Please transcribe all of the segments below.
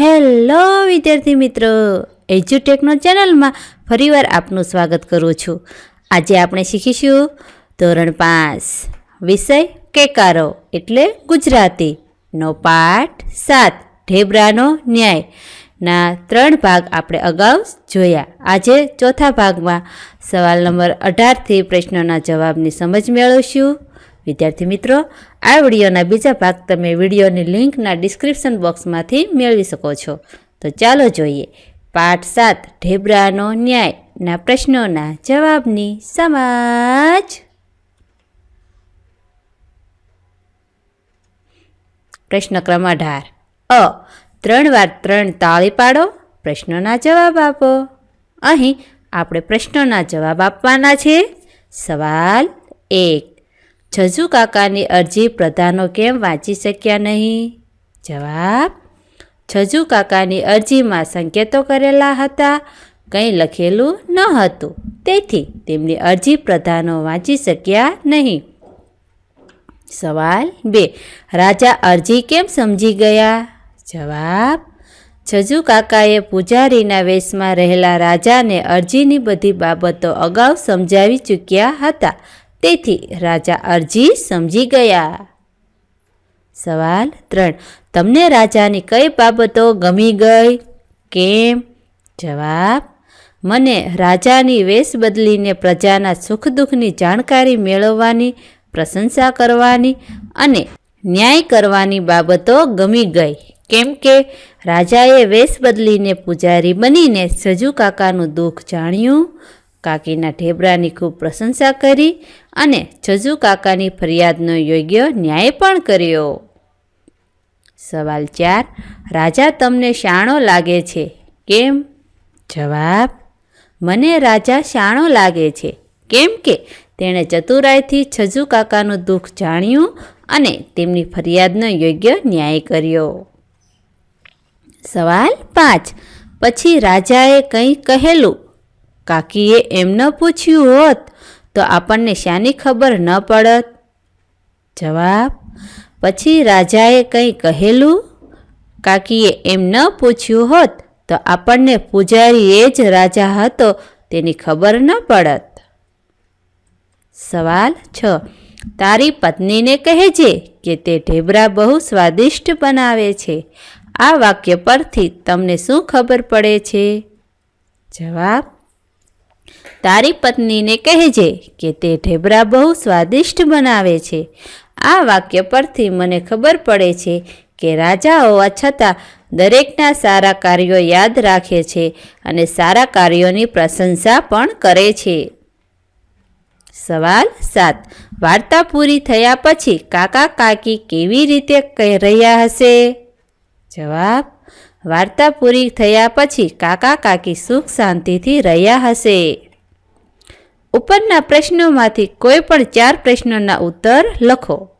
Hello વિદ્યાર્થી મિત્રો, એજ્યુટેકનો ચેનલમાં ફરીવાર આપનું સ્વાગત કરું છું. આજે આપણે શીખીશું ધોરણ પાંચ, વિષય કેકારો, એટલે ગુજરાતીનો પાઠ સાત, ઢેબરાનો ન્યાય. ના ત્રણ ભાગ આપણે અગાઉ જોયા. આજે ચોથા ભાગમાં સવાલ નંબર અઢારથી પ્રશ્નોના જવાબની સમજ મેળવશું. વિદ્યાર્થી મિત્રો, આ વિડીયોના બીજા ભાગ તમે વિડીયોની લિંકના ડિસ્ક્રિપ્શન બોક્સમાંથી મેળવી શકો છો. તો ચાલો જોઈએ. પાઠ સાત, ઢેબરાનો ન્યાયના પ્રશ્નોના જવાબની સમાજ. પ્રશ્ન ક્રમ અઢાર. અ. ત્રણ વાર ત્રણ તાળી પાડો, પ્રશ્નોના જવાબ આપો. અહીં આપણે પ્રશ્નોના જવાબ આપવાના છે. સવાલ એક. છજુ કાકાની અરજી પ્રધાનો કેમ વાંચી શક્યા નહીં? જવાબ છજુ કાકાની અરજીમાં સંકેતો કરેલા હતા, કંઈ લખેલું ન હતું. તેથી તેમની અરજી પ્રધાનો વાંચી શક્યા નહીં. સવાલ બે, રાજા અરજી કેમ સમજી ગયા? જવાબ છજુ કાકાએ પૂજારીના વેશમાં રહેલા રાજાને અરજીની બધી બાબતો અગાઉ સમજાવી ચૂક્યા હતા. તેથી રાજા અરજી સમજી ગયા. સવાલ ત્રણ. તમને રાજાની કઈ બાબતો ગમી ગઈ? કેમ? જવાબ. મને રાજાની વેશ બદલીને પ્રજાના સુખ દુઃખની જાણકારી મેળવવાની, પ્રશંસા કરવાની અને ન્યાય કરવાની બાબતો ગમી ગઈ. કેમ કે રાજાએ વેશ બદલીને પૂજારી બનીને સજુ કાકાનું દુઃખ જાણ્યું કાકીના ઢેબરાની ખૂબ પ્રશંસા કરી અને છજુ કાકાની ફરિયાદનો યોગ્ય ન્યાય પણ કર્યો. સવાલ ચાર, રાજા તમને શાણો લાગે છે? કેમ? જવાબ, મને રાજા શાણો લાગે છે. કેમ કે તેણે ચતુરાઈથી છજુ કાકાનું દુઃખ જાણ્યું અને તેમની ફરિયાદનો યોગ્ય ન્યાય કર્યો. સવાલ પાંચ, પછી રાજાએ કંઈ કહેલું? કાકીએ એમ ન પૂછ્યું હોત તો આપણને શાની ખબર ન પડત. જવાબ, પછી રાજાએ કંઈ કહેલું? કાકીએ એમ ન પૂછ્યું હોત તો આપણને પૂજારી એ જ રાજા હતો, તેની ખબર ન પડત. સવાલ છ. તારી પત્નીને કહેજે કે તે ઢેબરા બહુ સ્વાદિષ્ટ બનાવે છે. આ વાક્ય પરથી તમને શું ખબર પડે છે? જવાબ તારી પત્નીને કહેજે કે તે ઢેબરા બહુ સ્વાદિષ્ટ બનાવે છે. આ વાક્ય પરથી મને ખબર પડે છે કે રાજા હોવા છતાં દરેકના સારા કાર્યો યાદ રાખે છે અને સારા કાર્યોની પ્રશંસા પણ કરે છે. સવાલ સાત. વાર્તા પૂરી થયા પછી કાકા કાકી કેવી રીતે કહી રહ્યા હશે? જવાબ. વાર્તા પૂરી થયા પછી કાકા કાકી સુખ શાંતિથી રહ્યા હશે. ઉપરના પ્રશ્નોમાંથી કોઈ પણ ચાર પ્રશ્નોના ઉત્તર લખો.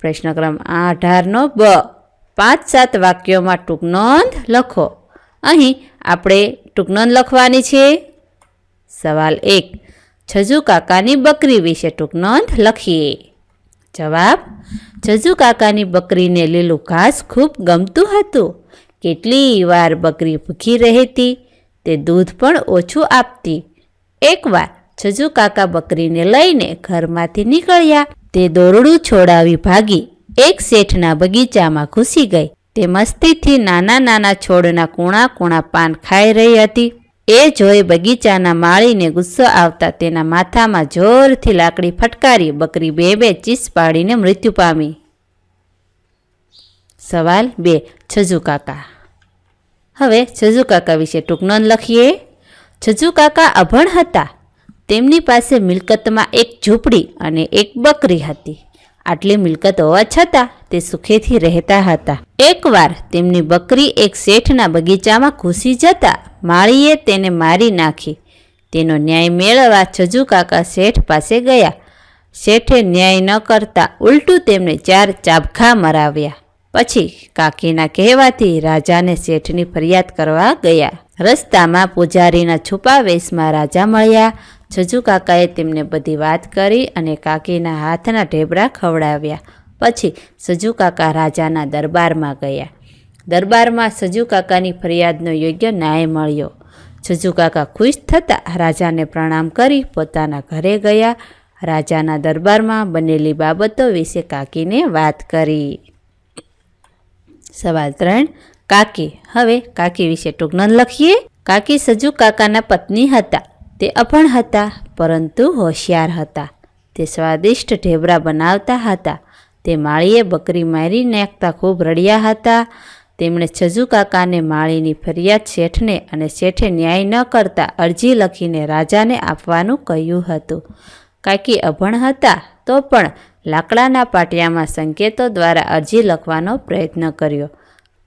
પ્રશ્ન ક્રમ અઢારનો બ. પાંચ સાત વાક્યોમાં ટૂંક નોંધ લખો. અહીં આપણે ટૂંક નોંધ લખવાની છે. સવાલ એક. છજુ કાકાની બકરી વિશે ટૂંક નોંધ લખીએ. જવાબ. છજુ કાકાની બકરીને લીલું ઘાસ ખૂબ ગમતું હતું. કેટલી વાર બકરી ભૂખી રહેતી તે દૂધ પણ ઓછું આપતી. એકવાર છજુ કાકા બકરીને લઈને ઘરમાંથી નીકળ્યા. તે દોરડું છોડાવી ભાગી. એક શેઠના બગીચામાં ઘૂસી ગઈ. તે મસ્તીથી નાના નાના છોડના કૂણા કૂણા પાન ખાઈ રહી હતી. એ જોઈ બગીચાના માળીને ગુસ્સો આવતા તેના માથામાં જોરથી લાકડી ફટકારી બકરી બે બે ચીસ પાડીને મૃત્યુ પામી. સવાલ બે છજુ કાકા. હવે છજુ કાકા વિશે ટૂંકનોન લખીએ. છજુ કાકા અભણ હતા. તેમની પાસે મિલકતમાં એક ઝૂંપડી અને એક બકરી હતી. આટલી મિલકત હોવા છતાં તે સુખેથી રહેતા હતા. એકવાર તેમની બકરી એક શેઠના બગીચામાં ઘૂસી જતા માળીએ તેને મારી નાખી. તેનો ન્યાય મેળવવા છજુ કાકા શેઠ પાસે ગયા. શેઠે ન્યાય ન કરતા ઉલટું તેમને ચાર ચાબખા મરાવ્યા. પછી કાકીના કહેવાથી રાજાને શેઠની ફરિયાદ કરવા ગયા. રસ્તામાં પૂજારીના છુપા વેશમાં રાજા મળ્યા. છજુ કાકાએ તેમને બધી વાત કરી અને કાકીના હાથના ઢેબરા ખવડાવ્યા. પછી સજુ કાકા રાજાના દરબારમાં ગયા. દરબારમાં સજુ કાકાની ફરિયાદનો યોગ્ય ન્યાય મળ્યો. સજુ કાકા ખુશ થતાં રાજાને પ્રણામ કરી પોતાના ઘરે ગયા. રાજાના દરબારમાં બનેલી બાબતો વિશે કાકીને વાત કરી. સવાલ ત્રણ. કાકી, હવે કાકી વિશે ટૂંકનોંધ લખીએ. કાકી સજુ કાકાના પત્ની હતા. તે અભણ હતા, પરંતુ હોશિયાર હતા. તે સ્વાદિષ્ટ ઢેબરા બનાવતા હતા. તે માળીએ બકરી મારી નાખતા ખૂબ રડ્યા હતા. તેમણે છજુ કાકાને માળીની ફરિયાદ શેઠને અને શેઠે ન્યાય ન કરતા અરજી લખીને રાજાને આપવાનું કહ્યું હતું. કાકી અભણ હતા તો પણ લાકડાના પાટિયામાં સંકેતો દ્વારા અરજી લખવાનો પ્રયત્ન કર્યો.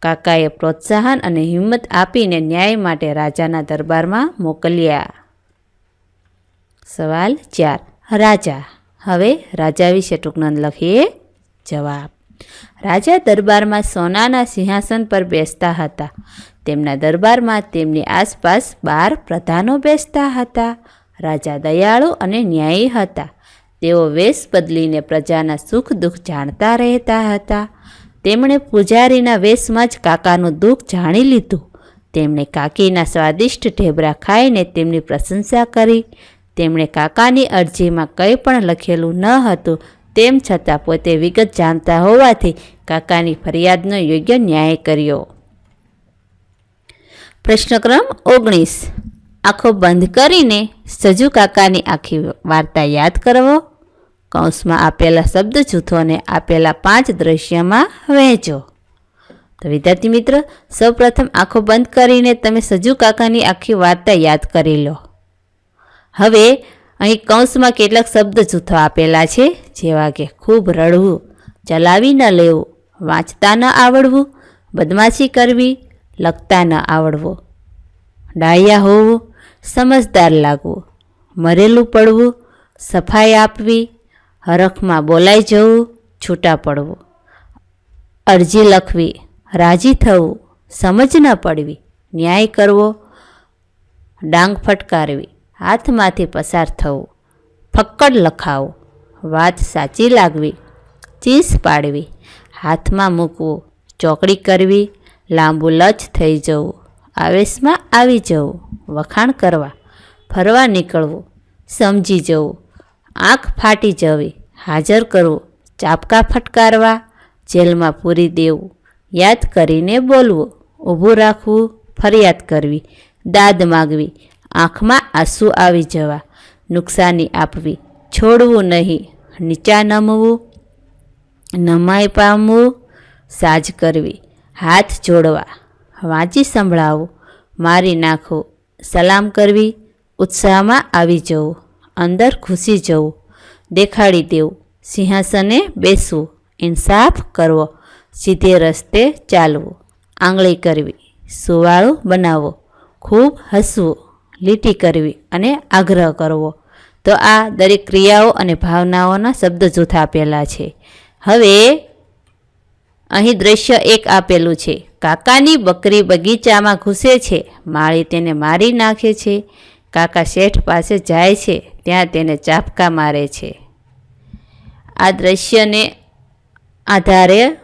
કાકાએ પ્રોત્સાહન અને હિંમત આપીને ન્યાય માટે રાજાના દરબારમાં મોકલ્યા. સવાલ ચાર. રાજા, હવે રાજા વિશે ટૂંકનંદ લખીએ. જવાબ. રાજા દરબારમાં સોનાના સિંહાસન પર બેસતા હતા. તેમના દરબારમાં તેમની આસપાસ બાર પ્રધાનો બેસતા હતા. રાજા દયાળુ અને ન્યાયી હતા. તેઓ વેશ બદલીને પ્રજાના સુખ દુઃખ જાણતા રહેતા હતા. તેમણે પૂજારીના વેશમાં જ કાકાનું દુઃખ જાણી લીધું. તેમણે કાકીના સ્વાદિષ્ટ ઢેબરા ખાઈને તેમની પ્રશંસા કરી. તેમણે કાકાની અરજીમાં કંઈ પણ લખેલું ન હતું, તેમ છતાં પોતે વિગત જાણતા હોવાથી કાકાની ફરિયાદનો યોગ્ય ન્યાય કર્યો. પ્રશ્નક્રમ ઓગણીસ. આંખો બંધ કરીને સજુ કાકાની આખી વાર્તા યાદ કરવો. કૌંસમાં આપેલા શબ્દ જૂથોને આપેલા પાંચ દ્રશ્યમાં વહેંચો. તો વિદ્યાર્થી મિત્ર, સૌપ્રથમ આંખો બંધ કરીને તમે સજુ કાકાની આખી વાર્તા યાદ કરી લો. હવે અહીં કૌંસમાં કેટલાક શબ્દ જૂથો આપેલા છે, જેવા કે ખૂબ રડવું, ચલાવી ન લેવું, વાંચતા ન આવડવું, બદમાશી કરવી, લખતા ન આવડવું, ડાયા હોવું સમજદાર લાગવું, મરેલું પડવું, સફાઈ આપવી, હરખમાં બોલાઈ જવું, છૂટા પડવું. અરજી લખવી, રાજી થવું, સમજ ન પડવી, ન્યાય કરવો, ડાંગ ફટકારવી, હાથમાંથી પસાર થવું, ફક્કડ લખાવું, વાત સાચી લાગવી, ચીસ પાડવી, હાથમાં મૂકવું, ચોકડી કરવી, લાંબુ લચ થઈ જવું, આવેશમાં આવી જવું. વખાણ કરવા, ફરવા નીકળવું, સમજી જવું, આંખ ફાટી જવી, હાજર કરવું, ચાપકા ફટકારવા, જેલમાં પૂરી દેવું, યાદ કરીને બોલવું, ઊભું રાખવું, ફરિયાદ કરવી, દાદ માગવી, આંખમાં આંસુ આવી જવા, નુકસાની આપવી, છોડવું નહીં, નીચા નમવું, નમાઈ પામવું, સાજ કરવી, હાથ જોડવા, વાંચી સંભળાવવું મારી નાખવું સલામ કરવી, ઉત્સાહમાં આવી જવું, અંદર ઘૂસી જવું, દેખાડી દેવું, સિંહાસને બેસવું, ઇન્સાફ કરવો, સીધે રસ્તે ચાલવું, આંગળી કરવી, સુવાળું બનાવવો, ખૂબ હસવું, લીટી કરવી અને આગ્રહ કરવો. તો આ દરેક ક્રિયાઓ અને ભાવનાઓના શબ્દ જૂથ આપેલા છે. હવે અહીં દ્રશ્ય એક આપેલું છે. કાકાની બકરી બગીચામાં ઘૂસે છે, માળી તેને મારી નાખે છે. કાકા શેઠ પાસે જાય છે, ત્યાં તેને ચાપકા મારે છે. આ દ્રશ્યને આધારે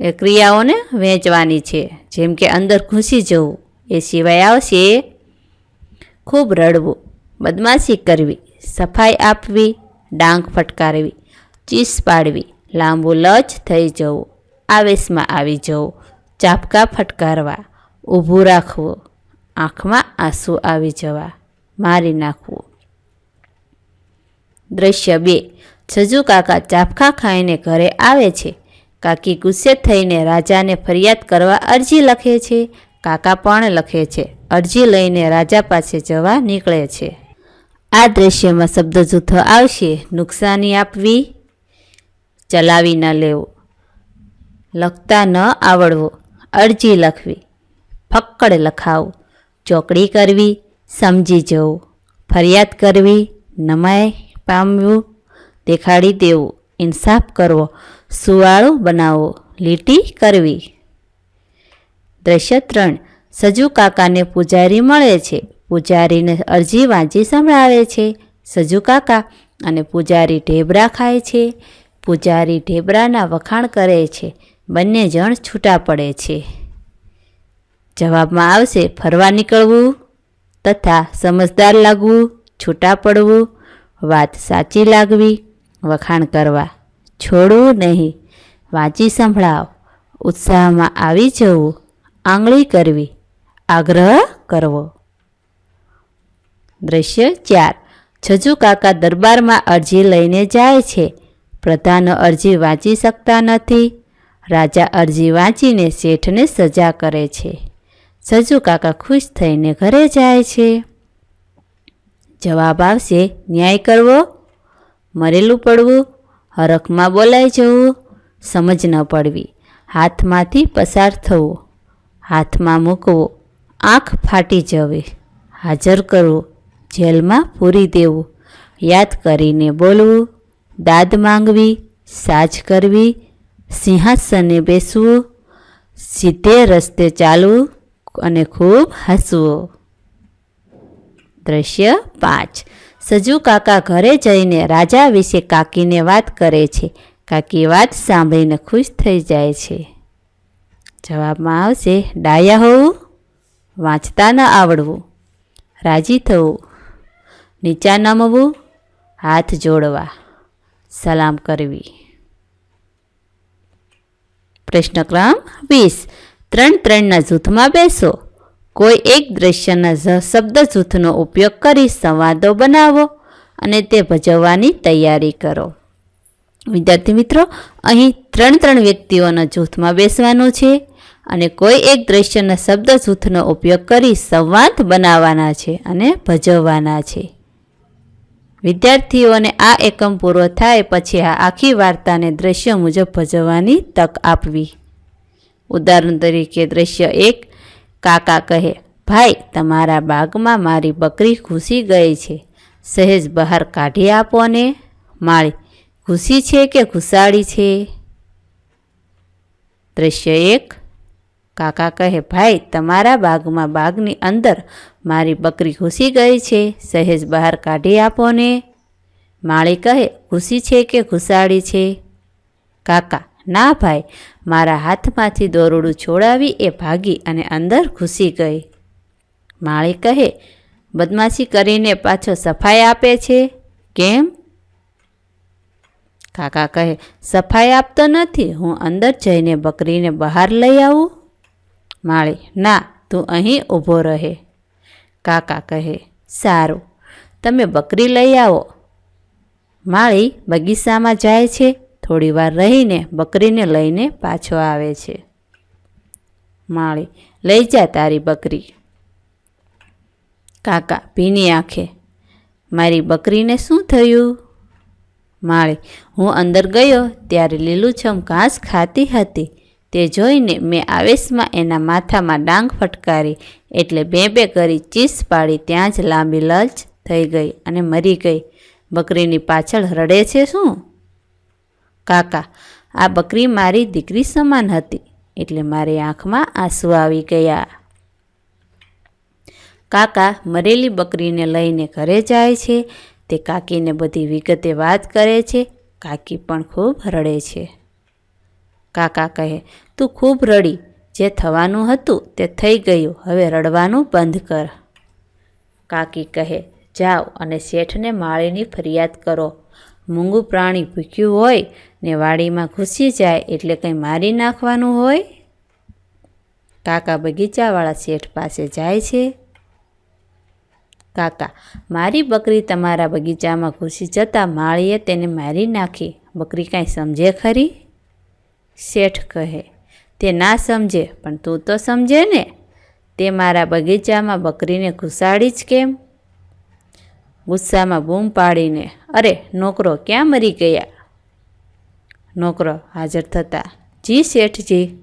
એ ક્રિયાઓને વહેંચવાની છે. જેમ કે અંદર ઘૂસી જવું, એ સિવાય આવશે ખૂબ રડવું, બદમાશી કરવી, સફાઈ આપવી, ડાંગ ફટકારવી, ચીસ પાડવી, લાંબુ લચ થઈ જવું, આવેશમાં આવી જવું ચાપકા ફટકારવા, ઊભું રાખવું, આંખમાં આંસુ આવી જવા, મારી નાખવું. દ્રશ્ય બે, છજુ કાકા ચાપખા ખાઈને ઘરે આવે છે. કાકી ગુસ્સે થઈને રાજાને ફરિયાદ કરવા અરજી લખે છે. કાકા પણ લખે છે. અરજી લઈને રાજા પાસે જવા નીકળે છે. આ દ્રશ્યમાં શબ્દ જૂથો આવશે. નુકસાની આપવી, ચલાવી ન લેવું, લખતા ન આવડવું. અરજી લખવી. ફક્કડ લખાવું. ચોકડી કરવી, સમજી જવું. ફરિયાદ કરવી, નમાય પામવું દેખાડી દેવું. ઇન્સાફ કરવો. સુવાળું બનાવવો. લીટી કરવી. દ્રશ્ય ત્રણ. સજુ કાકાને પૂજારી મળે છે. પૂજારીને અરજી વાંચી સંભળાવે છે. સજુ કાકા અને પૂજારી ઢેબરા ખાય છે. પૂજારી ઢેબરાના વખાણ કરે છે. બંને જણ છૂટા પડે છે. જવાબમાં આવશે ફરવા નીકળવું તથા સમજદાર લાગવું, છૂટા પડવું, વાત સાચી લાગવી, વખાણ કરવા. છોડવું નહીં, વાંચી સંભળાવ. ઉત્સાહમાં આવી જવું, આંગળી કરવી, આગ્રહ કરવો. દ્રશ્ય ચાર. છજુ કાકા દરબારમાં અરજી લઈને જાય છે. પ્રધાનો અરજી વાંચી શકતા નથી. રાજા અરજી વાંચીને શેઠને સજા કરે છે. સજુ કાકા ખુશ થઈને ઘરે જાય છે. જવાબ આવશે, ન્યાય કરવો, મરેલું પડવું, હરખમાં બોલાઈ જવું, સમજ ન પડવી. હાથમાંથી પસાર થવું, હાથમાં મૂકવો, આંખ ફાટી જવી. હાજર કરવું, જેલમાં પૂરી દેવું. યાદ કરીને બોલવું, દાદ માંગવી, સાજ કરવી સિંહાસને બેસવું, સીધે રસ્તે ચાલવું અને ખૂબ હસવું. દ્રશ્ય પાંચ. સજુ કાકા ઘરે જઈને રાજા વિશે કાકીને વાત કરે છે. કાકી વાત સાંભળીને ખુશ થઈ જાય છે. જવાબમાં આવશે, ડાયા હોવું વાંચતા ન આવડવું, રાજી થવું, નીચા નમવું, હાથ જોડવા, સલામ કરવી. પ્રશ્ન ક્રમ વીસ. ત્રણ ત્રણના જૂથમાં બેસો. કોઈ એક દ્રશ્યના શબ્દ જૂથનો ઉપયોગ કરી સંવાદો બનાવો અને તે ભજવવાની તૈયારી કરો. વિદ્યાર્થી મિત્રો, અહીં ત્રણ ત્રણ વ્યક્તિઓના જૂથમાં બેસવાનું છે અને કોઈ એક દ્રશ્યના શબ્દ જૂથનો ઉપયોગ કરી સંવાદ બનાવવાના છે અને ભજવવાના છે. વિદ્યાર્થીઓને આ એકમ પૂરો થાય પછી આ આખી વાર્તાને દ્રશ્ય મુજબ ભજવવાની તક આપવી. ઉદાહરણ તરીકે દ્રશ્ય એક, કાકા કહે, ભાઈ, તમારા બાગમાં મારી બકરી ઘૂસી ગઈ છે. સહેજ બહાર કાઢી આપો ને. માળી, ઘૂસી છે કે ઘુસાડી છે? દ્રશ્ય એક કાકા કહે, ભાઈ, તમારા બાગમાં બાગની અંદર મારી બકરી ઘૂસી ગઈ છે. સહેજ બહાર કાઢી આપો ને. માળી કહે, ઘૂસી છે કે ઘુસાડી છે? કાકા, ના ભાઈ, મારા હાથમાંથી દોરડું છોડાવી એ ભાગી અને અંદર ઘૂસી ગઈ. માળી કહે, બદમાશી કરીને પાછો સફાઈ આપે છે? કેમ? કાકા કહે, સફાઈ આપતો નથી. હું અંદર જઈને બકરીને બહાર લઈ આવું. માળી, ના, તું અહીં ઊભો રહે. કાકા કહે, સારું, તમે બકરી લઈ આવો. માળી બગીચામાં જાય છે, થોડી વાર રહીને બકરીને લઈને પાછો આવે છે. માળી, લઈ જા તારી બકરી. કાકા ભીની આંખે, મારી બકરીને શું થયું? માળી, હું અંદર ગયો, ત્યારે લીલુંછમ ઘાસ ખાતી હતી. તે જોઈને મેં આવેશમાં એના માથામાં ડાંગ ફટકારી એટલે બે બે કરી ચીસ પાડી ત્યાં જ લાંબી લલચ થઈ ગઈ અને મરી ગઈ. બકરીની પાછળ રડે છે શું? કાકા, આ બકરી મારી દીકરી સમાન હતી એટલે મારી આંખમાં આંસુ આવી ગયા. કાકા, મરેલી બકરીને લઈને ઘરે જાય છે. તે કાકીને બધી વિગતે વાત કરે છે. કાકી પણ ખૂબ રડે છે. કાકા કહે, તું ખૂબ રડી. જે થવાનું હતું તે થઈ ગયું. હવે રડવાનું બંધ કર. કાકી કહે, જાઓ અને શેઠને માળીની ફરિયાદ કરો. મૂંગું પ્રાણી ભૂખ્યું હોય ને વાડીમાં ઘૂસી જાય એટલે કંઈ મારી નાખવાનું હોય? કાકા બગીચાવાળા શેઠ પાસે જાય છે. કાકા, મારી બકરી તમારા બગીચામાં ઘૂસી જતાં માળીએ તેને મારી નાખી. બકરી કાંઈ સમજે ખરી? શેઠ કહે, તે ના સમજે, પણ તું તો સમજે ને. તે મારા બગીચામાં બકરીને ઘુસાડી જ કેમ? ગુસ્સામાં બૂમ પાડીને, અરે, નોકરો ક્યાં મરી ગયા? નોકરો હાજર થતા, જી શેઠજી.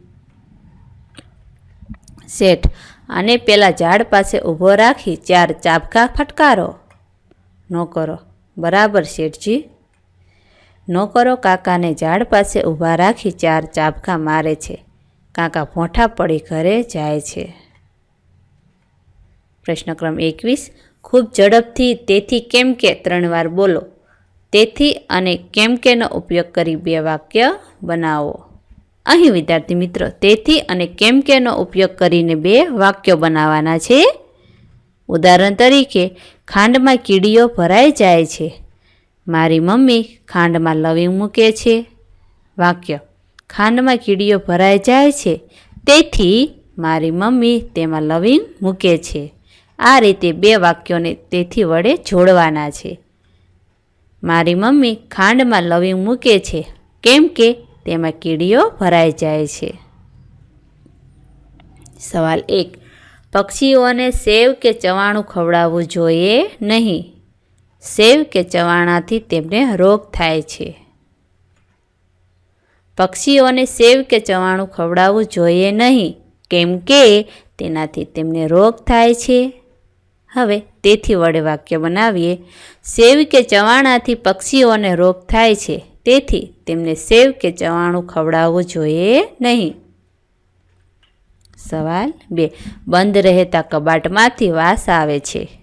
શેઠ, આને પેલા ઝાડ પાસે ઊભો રાખી ચાર ચાબકા ફટકારો. નોકરો, બરાબર શેઠજી. નોકરો કાકાને ઝાડ પાસે ઊભા રાખી ચાર ચાબખા મારે છે. કાકા ભોંઠા પડી ઘરે જાય છે. પ્રશ્ન ક્રમ એકવીસ. ખૂબ ઝડપથી તેથી કેમ કે ત્રણ વાર બોલો. તેથી અને કેમ કેનો ઉપયોગ કરી બે વાક્ય બનાવો. અહીં વિદ્યાર્થી મિત્રો, તેથી અને કેમ કેનો ઉપયોગ કરીને બે વાક્યો બનાવવાના છે. ઉદાહરણ તરીકે, ખાંડમાં કીડીઓ ભરાઈ જાય છે. મારી મમ્મી ખાંડમાં લવિંગ મૂકે છે. વાક્ય, ખાંડમાં કીડીઓ ભરાઈ જાય છે, તેથી મારી મમ્મી તેમાં લવિંગ મૂકે છે. આ રીતે બે વાક્યોને તેથી વડે જોડવાના છે. મારી મમ્મી ખાંડમાં લવિંગ મૂકે છે, કેમ કે તેમાં કીડીઓ ભરાઈ જાય છે. સવાલ એક, પક્ષીઓને સેવ કે ચવાણું ખવડાવવું જોઈએ નહીં? સેવ કે ચવાણાથી તેમને રોગ થાય છે. પક્ષીઓને સેવ કે ચવાણું ખવડાવવું જોઈએ નહીં, કેમ કે તેનાથી તેમને રોગ થાય છે. હવે તેથી વડે વાક્ય બનાવીએ. સેવ કે ચવાણાથી પક્ષીઓને રોગ થાય છે, તેથી તેમને સેવ કે ચવાણું ખવડાવવું જોઈએ નહીં. સવાલ બે. બંધ રહેતા કબાટમાંથી વાસ આવે છે.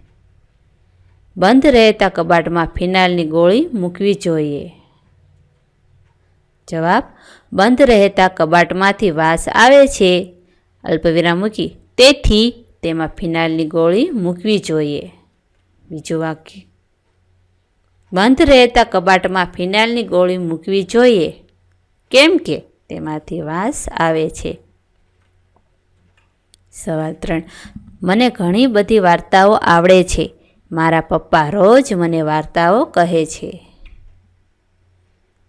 બંધ રહેતા કબાટમાં ફિનાઇલની ગોળી મૂકવી જોઈએ. જવાબ, બંધ રહેતા કબાટમાંથી વાસ આવે છે. અલ્પવિરામ મૂકી, તેથી તેમાં ફિનાઇલની ગોળી મૂકવી જોઈએ. બીજું વાક્ય, બંધ રહેતા કબાટમાં ફિનાઇલની ગોળી મૂકવી જોઈએ. કેમ કે તેમાંથી વાસ આવે છે. સવાલ ત્રણ, મને ઘણી બધી વાર્તાઓ આવડે છે. મારા પપ્પા રોજ મને વાર્તાઓ કહે છે.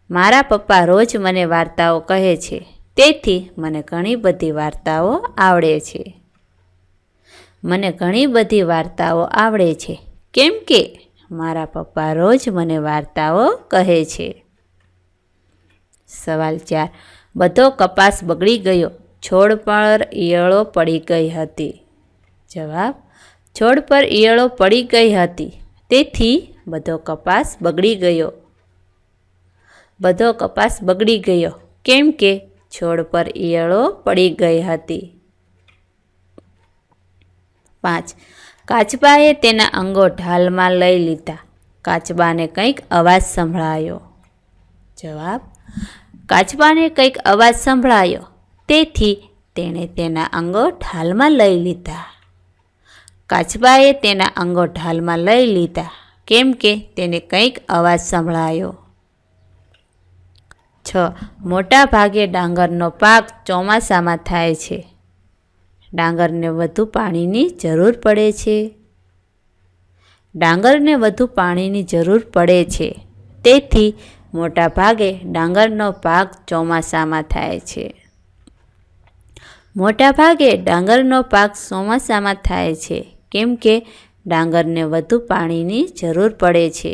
મારા પપ્પા રોજ મને વાર્તાઓ કહે છે. તેથી મને ઘણી બધી વાર્તાઓ આવડે છે. મને ઘણી બધી વાર્તાઓ આવડે છે. કેમ કે મારા પપ્પા રોજ મને વાર્તાઓ કહે છે. સવાલ ચાર. બધો કપાસ બગડી ગયો. છોડ પર ઈયળો પડી ગઈ હતી. જવાબ છોડ પર ઈયળો પડી ગઈ હતી. તેથી બધો કપાસ બગડી ગયો. બધો કપાસ બગડી ગયો. કેમ કે છોડ પર ઈયળો પડી ગઈ હતી. પાંચ. કાચબાએ તેના અંગો ઢાલમાં લઈ લીધા. કાચબાને કંઈક અવાજ સંભળાયો. જવાબ? કાચબાને કંઈક અવાજ સંભળાયો. તેથી તેણે તેના અંગો ઢાલમાં લઈ લીધા. કાચબાએ તેના અંગો ઢાલમાં લઈ લીધા. કેમ કે તેને કંઈક અવાજ સંભળાયો. છ. મોટા ભાગે ડાંગરનો પાક ચોમાસામાં થાય છે. ડાંગરને વધુ પાણીની જરૂર પડે છે. ડાંગરને વધુ પાણીની જરૂર પડે છે. તેથી મોટા ભાગે ડાંગરનો પાક ચોમાસામાં થાય છે. મોટા ભાગે ડાંગરનો પાક ચોમાસામાં થાય છે. કેમ કે ડાંગરને વધુ પાણીની જરૂર પડે છે.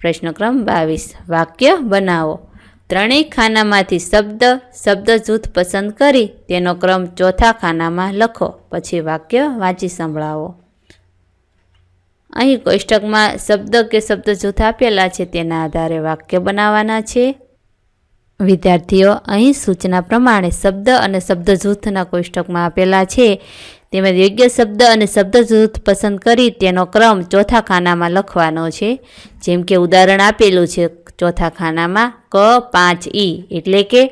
પ્રશ્ન ક્રમ બાવીસ. વાક્ય બનાવો. ત્રણેય ખાનામાંથી શબ્દ શબ્દ જૂથ પસંદ કરી તેનો ક્રમ ચોથા ખાનામાં લખો. પછી વાક્ય વાંચી સંભળાવો. અહીં કોષ્ટકમાં શબ્દ કે શબ્દ જૂથ આપેલા છે તેના આધારે વાક્ય બનાવવાના છે. વિદ્યાર્થીઓ અહીં સૂચના પ્રમાણે શબ્દ અને શબ્દ જૂથના કોષ્ટકમાં આપેલા છે. તેમજ યોગ્ય શબ્દ અને શબ્દ જૂથ પસંદ કરી તેનો ક્રમ ચોથા ખાનામાં લખવાનો છે. જેમ કે ઉદાહરણ આપેલું છે, ચોથા ખાનામાં ક, પાંચ, ઈ, એટલે કે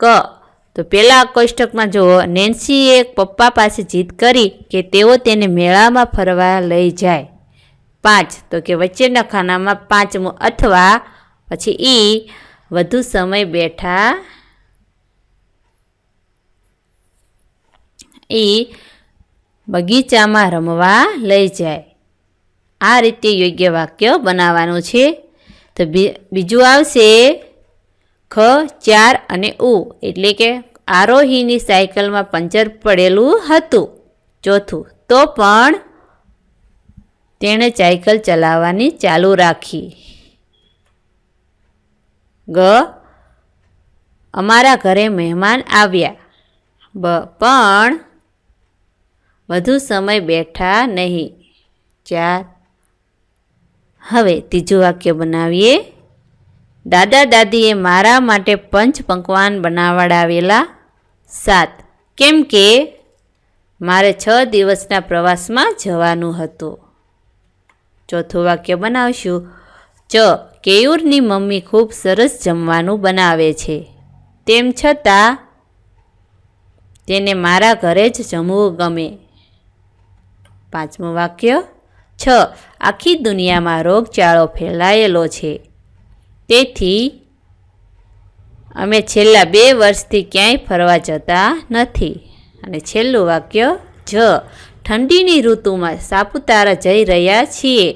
ક. તો પહેલાં કોષ્ટકમાં જુઓ, નેન્સીએ પપ્પા પાસે જીદ કરી કે તેઓ તેને મેળામાં ફરવા લઈ જાય. પાંચ. તો કે વચ્ચેના ખાનામાં પાંચમું અથવા પછી ઈ, વધુ સમય બેઠા. એ બગીચામાં રમવા લઈ જાય. આ રીતે યોગ્ય વાક્ય બનાવવાનું છે. તો બીજું આવશે ખ, ચાર અને ઉ, એટલે કે આરોહીની સાયકલમાં પંચર પડેલું હતું. ચોથું, તો પણ તેણે સાયકલ ચલાવવાની ચાલુ રાખી. ગ, અમારા ઘરે મહેમાન આવ્યા. બ, પણ વધુ સમય બેઠા નહીં. ચાર. હવે ત્રીજું વાક્ય બનાવીએ. દાદા દાદીએ મારા માટે પંચ પકવાન બનાવડાવેલા સાત. કેમ કે મારે છ દિવસના પ્રવાસમાં જવાનું હતું. ચોથું વાક્ય બનાવશું. ચ. કેયુરની મમ્મી ખૂબ સરસ જમવાનું બનાવે છે. તેમ છતાં તેને મારા ઘરે જ જમવું ગમે. પાંચમું વાક્ય, છ, આખી દુનિયામાં રોગચાળો ફેલાયેલો છે. તેથી અમે છેલ્લા બે વર્ષથી ક્યાંય ફરવા જતા નથી. અને છેલ્લું વાક્ય, જ, ઠંડીની ઋતુમાં સાપુતારા જઈ રહ્યા છીએ.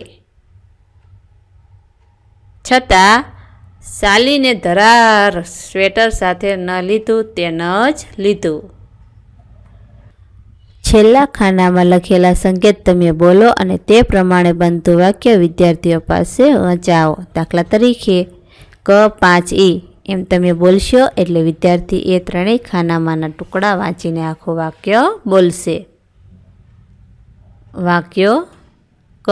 છતાં સાલીને ધરાર સ્વેટર સાથે ન લીધું તે ન જ લીધું. છેલ્લા ખાનામાં લખેલા સંકેત તમે બોલો અને તે પ્રમાણે બનતું વાક્ય વિદ્યાર્થીઓ પાસે વંચાવો. દાખલા તરીકે, ક પાંચ ઈ. એમ તમે બોલશો એટલે વિદ્યાર્થી એ ત્રણેય ખાનામાંના ટુકડા વાંચીને આખું વાક્ય બોલશે. વાક્યો, ક.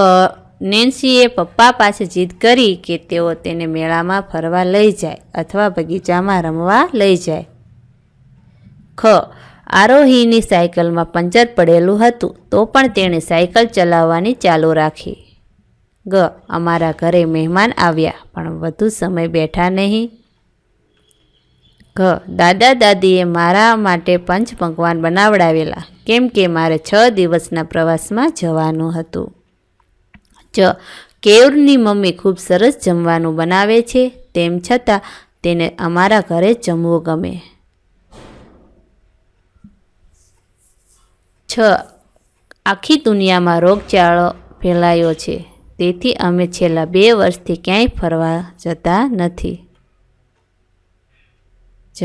નેન્સીએ પપ્પા પાસે જીદ કરી કે તેઓ તેને મેળામાં ફરવા લઈ જાય અથવા બગીચામાં રમવા લઈ જાય. ખ. આરોહીની સાયકલમાં પંચર પડેલું હતું, તો પણ તેણે સાયકલ ચલાવવાની ચાલુ રાખી. ગ, અમારા ઘરે મહેમાન આવ્યા, પણ વધુ સમય બેઠા નહીં. ઘ દાદા દાદીએ મારા માટે પંચ પકવાન બનાવડાવેલા, કેમ કે મારે છ દિવસના પ્રવાસમાં જવાનું હતું. જ કેવરની મમ્મી ખૂબ સરસ જમવાનું બનાવે છે, તેમ છતાં તેને અમારા ઘરે જમવું ગમે. છ. આખી દુનિયામાં રોગચાળો ફેલાયો છે. તેથી અમે છેલ્લા બે વર્ષથી ક્યાંય ફરવા જતા નથી. જ.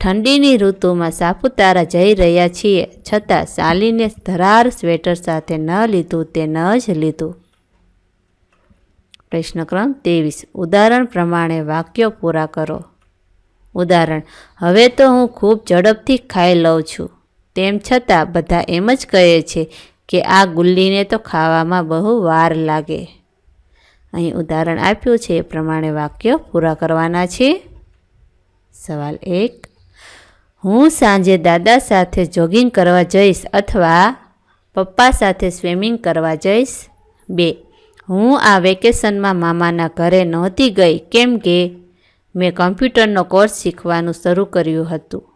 ઠંડીની ઋતુમાં સાપુતારા જઈ રહ્યા છીએ. છતાં સાલીને ધરાર સ્વેટર સાથે ન લીધું તે ન જ લીધું. પ્રશ્ન ક્રમ ત્રેવીસ. ઉદાહરણ પ્રમાણે વાક્યો પૂરા કરો. ઉદાહરણ, હવે તો હું ખૂબ ઝડપથી ખાઈ લઉં છું. તેમ છતાં બધા એમ જ કહે છે કે આ ગુલ્લીને તો ખાવામાં બહુ વાર લાગે. અહીં ઉદાહરણ આપ્યું છે. એ પ્રમાણે વાક્યો પૂરા કરવાના છે. સવાલ એક. હું સાંજે દાદા સાથે જોગિંગ કરવા જઈશ અથવા પપ્પા સાથે સ્વિમિંગ કરવા જઈશ? બે. હું આ વેકેશનમાં મામાના ઘરે નહોતી ગઈ, કેમ કે મેં કમ્પ્યુટરનો કોર્સ શીખવાનું શરૂ કર્યું હતું.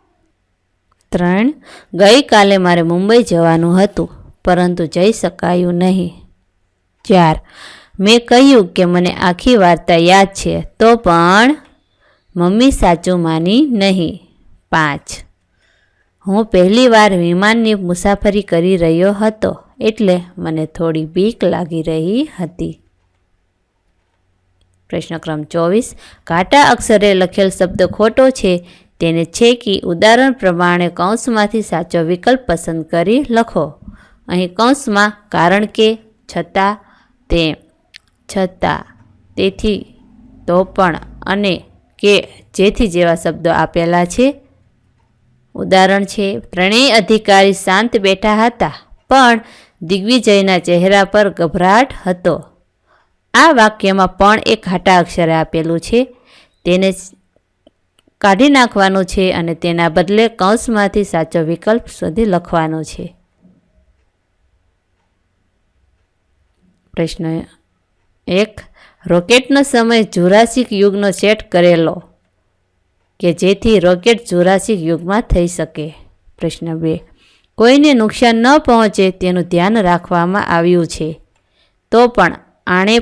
ત્રણ, ગઈકાલે મારે મુંબઈ જવાનું હતું, પરંતુ જઈ શકાયું નહીં. ચાર, મેં કહ્યું કે મને આખી વાર્તા યાદ છે, તો પણ મમ્મી સાચું માની નહીં. પાંચ, હું પહેલી વાર વિમાનની મુસાફરી કરી રહ્યો હતો, એટલે મને થોડી બીક લાગી રહી હતી. પ્રશ્ન ક્રમ ચોવીસ, ઘાટા અક્ષરે લખેલ શબ્દ ખોટો છે તેને છે કે ઉદાહરણ પ્રમાણે કૌંસમાંથી સાચો વિકલ્પ પસંદ કરી લખો. અહીં કૌંસમાં કારણ કે, છતાં, તે, છતાં, તેથી, તો પણ, અને કે, જેથી જેવા શબ્દો આપેલા છે. ઉદાહરણ છે, ત્રણેય અધિકારી શાંત બેઠા હતા, પણ દિગ્વિજયના ચહેરા પર ગભરાટ હતો. આ વાક્યમાં પણ એક ઘાટા અક્ષરે આપેલું છે. તેને કાઢી નાખવાનું છે અને તેના બદલે કૌંસમાંથી સાચો વિકલ્પ શોધી લખવાનો છે. પ્રશ્ન એક, રોકેટનો સમય જુરાસિક યુગનો સેટ કરેલો કે જેથી રોકેટ જુરાસિક યુગમાં થઈ શકે? પ્રશ્ન બે, કોઈને નુકસાન ન પહોંચે તેનું ધ્યાન રાખવામાં આવ્યું છે. તો પણ આણે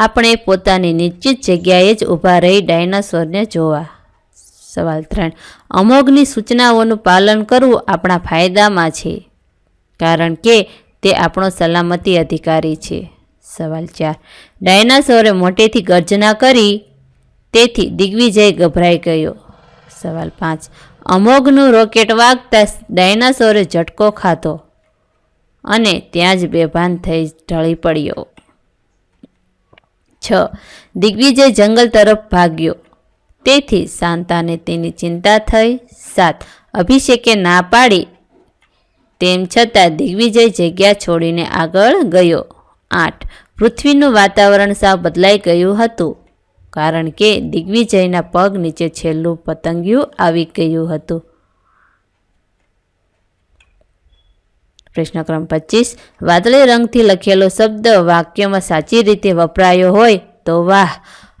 આપણે પોતાની નિશ્ચિત જગ્યાએ જ ઊભા રહી ડાયનાસોરને જોવા. સવાલ ત્રણ. અમોઘની સૂચનાઓનું પાલન કરવું આપણા ફાયદામાં છે, કારણ કે તે આપણો સલામતી અધિકારી છે. સવાલ ચાર. ડાયનાસોરે મોટેથી ગર્જના કરી, તેથી દિગ્વિજય ગભરાઈ ગયો. સવાલ પાંચ. અમોઘનું રોકેટ વાગતા ડાયનાસોરે ઝટકો ખાધો અને ત્યાં જ બેભાન થઈ ઢળી પડ્યો. છ. દિગ્વિજય જંગલ તરફ ભાગ્યો. તેથી શાંતાને તેની ચિંતા થઈ. સાત. અભિષેકે ના પાડી. તેમ છતાં દિગ્વિજય જગ્યા છોડીને આગળ ગયો. આઠ. પૃથ્વીનું વાતાવરણ સાવ બદલાઈ ગયું હતું. કારણ કે દિગ્વિજયના પગ નીચે છેલ્લું પતંગિયું આવી ગયું હતું. પ્રશ્ન ક્રમ પચીસ. વાદળી રંગથી લખેલો શબ્દ વાક્યમાં સાચી રીતે વપરાયો હોય તો વાહ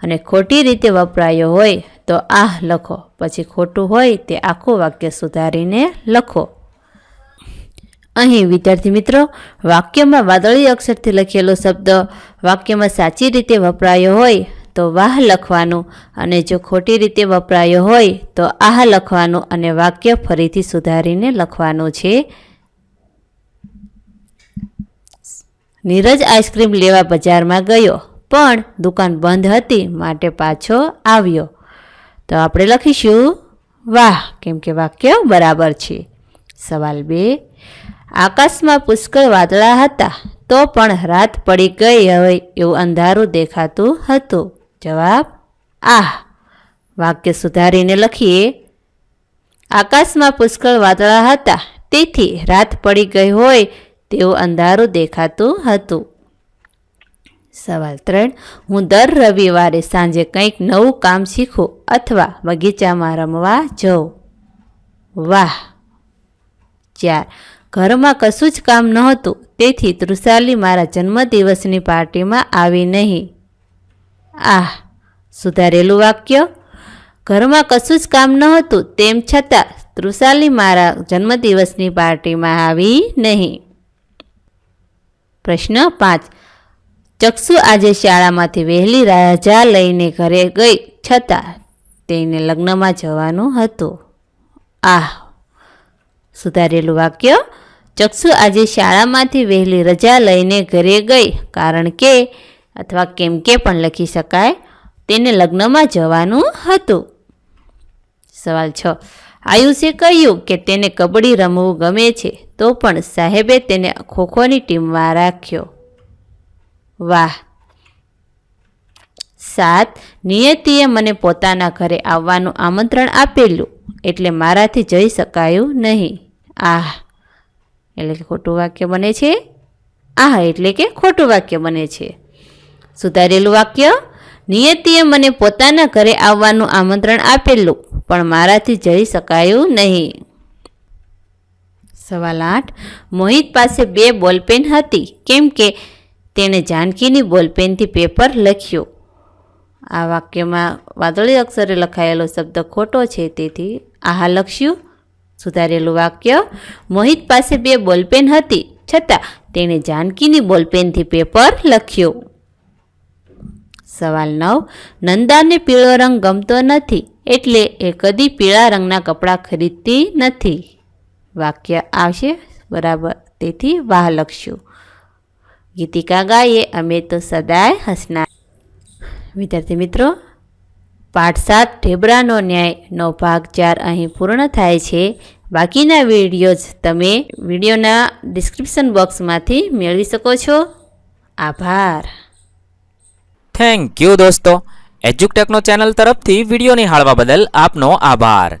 અને ખોટી રીતે વપરાયો હોય તો આહ લખો. પછી ખોટું હોય તે આખું વાક્ય સુધારીને લખો. અહીં વિદ્યાર્થી મિત્રો, વાક્યમાં વાદળી અક્ષરથી લખેલો શબ્દ વાક્યમાં સાચી રીતે વપરાયો હોય તો વાહ લખવાનું અને જો ખોટી રીતે વપરાયો હોય તો આહ લખવાનું અને વાક્ય ફરીથી સુધારીને લખવાનું છે. નીરજ આઈસ્ક્રીમ લેવા બજારમાં ગયો, પણ દુકાન બંધ હતી, માટે પાછો આવ્યો. તો આપણે લખીશું, વાહ, કેમ કે વાક્ય બરાબર છે. સવાલ બે, આકાશમાં પુષ્કળ વાદળા હતા, તો પણ રાત પડી ગઈ હવે એવું અંધારું દેખાતું હતું. જવાબ, આહ. વાક્ય સુધારીને લખીએ, આકાશમાં પુષ્કળ વાદળા હતા, તેથી રાત પડી ગઈ હોય તેવું અંધારું દેખાતું હતું. સવાલ ત્રણ. હું દર રવિવારે સાંજે કંઈક નવું કામ શીખું અથવા બગીચામાં રમવા જાઉં? વાહ. ચાર. ઘરમાં કશું જ કામ નહોતું, તેથી તૃષાલી મારા જન્મદિવસની પાર્ટીમાં આવી નહીં. આહ. સુધારેલું વાક્ય? ઘરમાં કશું જ કામ નહોતું, તેમ છતાં તૃષાલી મારા જન્મદિવસની પાર્ટીમાં આવી નહીં. પ્રશ્ન પાંચ. ચક્ષુ આજે શાળામાંથી વહેલી રજા લઈને ઘરે ગઈ છતાં તેને લગ્નમાં જવાનું હતું. આહ! સુધારેલું વાક્ય. ચક્ષુ આજે શાળામાંથી વહેલી રજા લઈને ઘરે ગઈ કારણ કે અથવા કેમ કે પણ લખી શકાય, તેને લગ્નમાં જવાનું હતું. સવાલ છ. આયુષે કહ્યું કે તેને કબડ્ડી રમવું ગમે છે. તો પણ સાહેબે તેને ખોખોની ટીમમાં રાખ્યો. વાહ! સાત, નિયતિએ મને પોતાના ઘરે આવવાનું આમંત્રણ આપેલું એટલે મારાથી જઈ શકાયું નહીં. આહ! એટલે કે ખોટું વાક્ય બને છે? આહ, એટલે કે ખોટું વાક્ય બને છે. સુધારેલું વાક્ય? નિયતિએ મને પોતાના ઘરે આવવાનું આમંત્રણ આપેલું પણ મારાથી જઈ શકાયું નહીં. સવાલ આઠ, મોહિત પાસે બે બોલપેન હતી. કેમ કે તેણે જાનકીની બોલપેનથી પેપર લખ્યો. આ વાક્યમાં વાદળી અક્ષરે લખાયેલો શબ્દ ખોટો છે, તેથી આહા લખ્યું. સુધારેલું વાક્ય, મોહિત પાસે બે બોલપેન હતી, છતાં તેણે જાનકીની બોલપેનથી પેપર લખ્યો. સવાલ નવ, નંદાને પીળો રંગ ગમતો નથી, એટલે એ કદી પીળા રંગના કપડાં ખરીદતી નથી. વાક્ય આવશે. બરાબર. તેથી વાહ લખશું. ગીતિકા ગાઈએ, અમે તો સદાય હસના વિદ્યાર્થી મિત્રો, પાઠ સાત, ઢેબરાનો ન્યાયનો ભાગ ચાર અહીં પૂર્ણ થાય છે. બાકીના વિડીયોઝ તમે વિડીયોના ડિસ્ક્રિપ્શન બોક્સમાંથી મેળવી શકો છો. આભાર. થેન્ક યુ દોસ્તો. એજ્યુકટેકનો ચેનલ તરફથી વીડિયો નિહાળવા બદલ આપનો આભાર.